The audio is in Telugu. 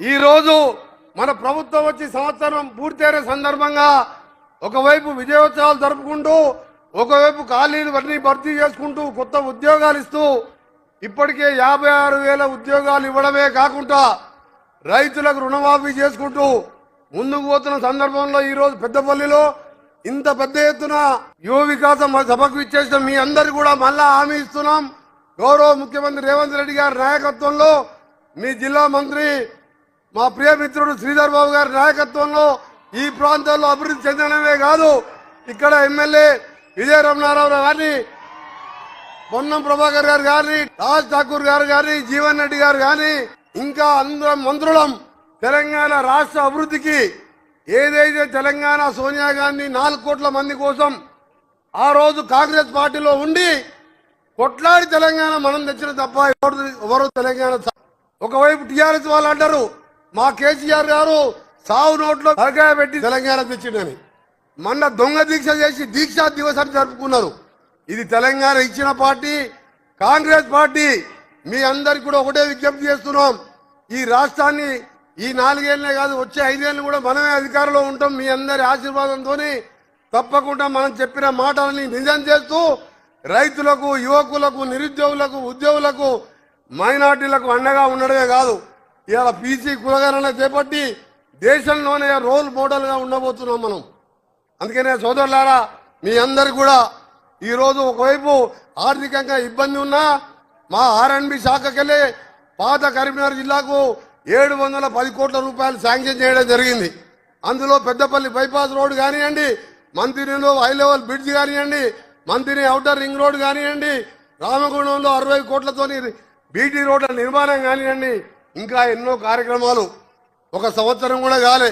ఈరోజు మన ప్రభుత్వం వచ్చి సంవత్సరం పూర్తయిన సందర్భంగా ఒకవైపు విజయోత్సవాలు జరుపుకుంటూ ఒకవైపు ఖాళీలు అన్ని భర్తీ చేసుకుంటూ కొత్త ఉద్యోగాలు ఇస్తూ ఇప్పటికే యాభై ఆరు వేల ఉద్యోగాలు ఇవ్వడమే కాకుండా రైతులకు రుణమాఫీ చేసుకుంటూ ముందుకు పోతున్న సందర్భంలో ఈరోజు పెద్దపల్లిలో ఇంత పెద్ద ఎత్తున యువ వికాసం సభకు ఇచ్చేసిన మీ అందరు కూడా మళ్ళా హామీ ఇస్తున్నాం. గౌరవ ముఖ్యమంత్రి రేవంత్ రెడ్డి గారి నాయకత్వంలో మీ జిల్లా మంత్రి మా ప్రియ మిత్రుడు శ్రీధర్ బాబు గారి నాయకత్వంలో ఈ ప్రాంతాల్లో అభివృద్ధి చెందడమే కాదు ఇక్కడ ఎమ్మెల్యే విజయ రమణారావు గారిని పొన్నం ప్రభాకర్ గారు కానీ రాజ్ ఠాకూర్ గారు కానీ జీవన్ రెడ్డి గారు కానీ ఇంకా అందరం మంత్రులం తెలంగాణ రాష్ట్ర అభివృద్ధికి ఏదైతే తెలంగాణ సోనియా గాంధీ నాలుగు కోట్ల మంది కోసం ఆ రోజు కాంగ్రెస్ పార్టీలో ఉండి కొట్లాడి తెలంగాణ మనం తెచ్చిన తప్ప ఎవరు ఎవరు తెలంగాణ ఒకవైపు టీఆర్ఎస్ వాళ్ళు అంటారు మా కేసీఆర్ గారు సావు నోట్లో తలకాయ పెట్టి తెలంగాణ తెచ్చిండని. మొన్న దొంగ దీక్ష చేసి దీక్షా దివసాన్ని జరుపుకున్నారు. ఇది తెలంగాణ ఇచ్చిన పార్టీ కాంగ్రెస్ పార్టీ. మీ అందరికి కూడా ఒకటే విజ్ఞప్తి చేస్తున్నాం. ఈ రాష్ట్రాన్ని ఈ నాలుగేళ్ళే కాదు వచ్చే ఐదేళ్ళు కూడా మనమే అధికారంలో ఉంటాం. మీ అందరి ఆశీర్వాదంతోని తప్పకుండా మనం చెప్పిన మాటలని నిజం చేస్తూ రైతులకు యువకులకు నిరుద్యోగులకు ఉద్యోగులకు మైనార్టీలకు అండగా ఉండడమే కాదు. ఇవాళ పీసీ కులగణన చేపట్టి దేశంలోనే రోల్ మోడల్గా ఉండబోతున్నాం మనం. అందుకనే సోదరులారా మీ అందరు కూడా ఈరోజు ఒకవైపు ఆర్థికంగా ఇబ్బంది ఉన్నా మా ఆర్ఎండ్బి శాఖకెళ్ళి పాత కరీంనగర్ జిల్లాకు ఏడు వందల పది కోట్ల రూపాయలు శాంక్షన్ చేయడం జరిగింది. అందులో పెద్దపల్లి బైపాస్ రోడ్ కానివ్వండి మంత్రిలో హై లెవెల్ బ్రిడ్జ్ కానివ్వండి మంత్రి అవుటర్ రింగ్ రోడ్ కానివ్వండి రామగుండంలో అరవై కోట్లతోని బీటీ రోడ్ల నిర్మాణం కానివ్వండి ఇంకా ఎన్నో కార్యక్రమాలు ఒక సంవత్సరం కూడా కాలే.